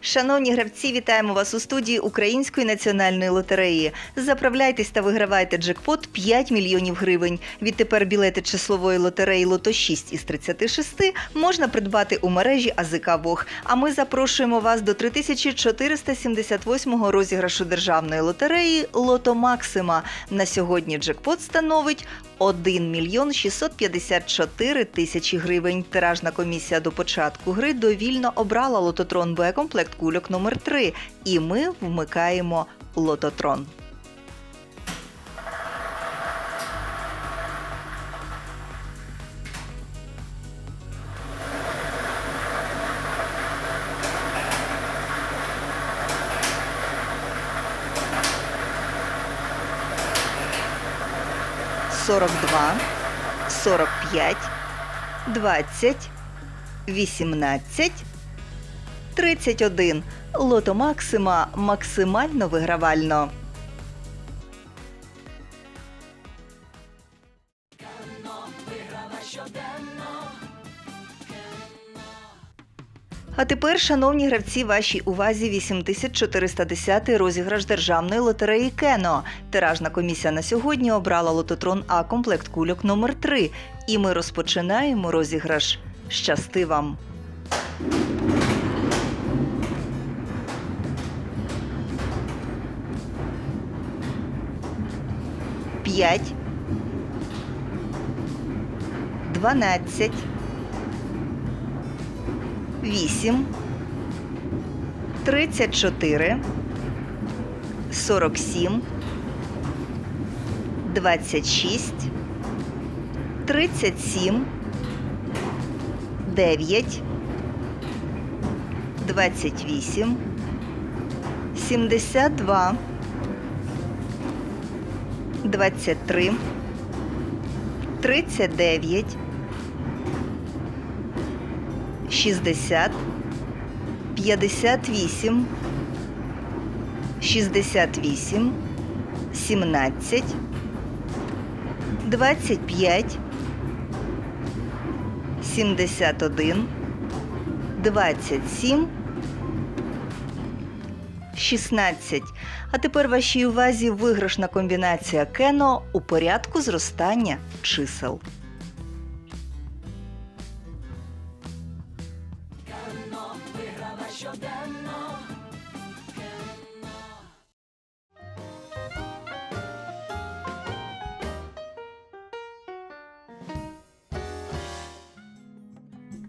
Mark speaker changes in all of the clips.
Speaker 1: Шановні гравці, вітаємо вас у студії Української національної лотереї. Заправляйтесь та вигравайте джекпот 5 мільйонів гривень. Відтепер білети числової лотереї Лото 6 із 36 можна придбати у мережі АЗК Вог. А ми запрошуємо вас до 3478 розіграшу державної лотереї Лото Максима. На сьогодні джекпот становить 1 мільйон 654 тисячі гривень. Тиражна комісія до початку гри довільно обрала лототрон Б комплект кульок номер 3 і ми вмикаємо лототрон. Сорок два, сорок п'ять, двадцять, вісімнадцять. 31. Лото Максима максимально вигравально. А тепер, шановні гравці, вашій увазі 8410 розіграш державної лотереї Кено. Тиражна комісія на сьогодні обрала лототрон А комплект кульок номер 3 І ми розпочинаємо розіграш. Щасти вам! П'ять. Дванадцять. Вісім. Тридцять чотири. Сорок сім. Двадцять шість. Тридцять сім. Дев'ять. Двадцять вісім. Сімдесят два. 23, 39, 60, 58, 68, 17, 25, 71, 27, 16. А тепер вашій увазі виграшна комбінація кено у порядку зростання чисел.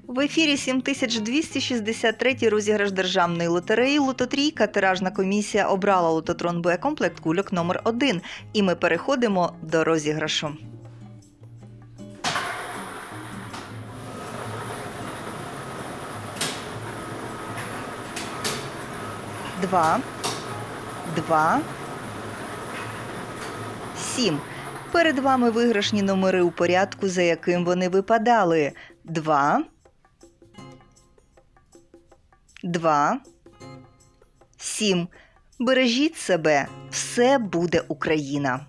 Speaker 1: В ефірі 7263 розіграш державної лотереї Лототрійка. Тиражна комісія обрала лототрон Б комплект кульок номер 1 І ми переходимо до розіграшу. Два, два, сім. Перед вами виграшні номери у порядку, за яким вони випадали. Два. Два. Сім. Бережіть себе. Все буде Україна.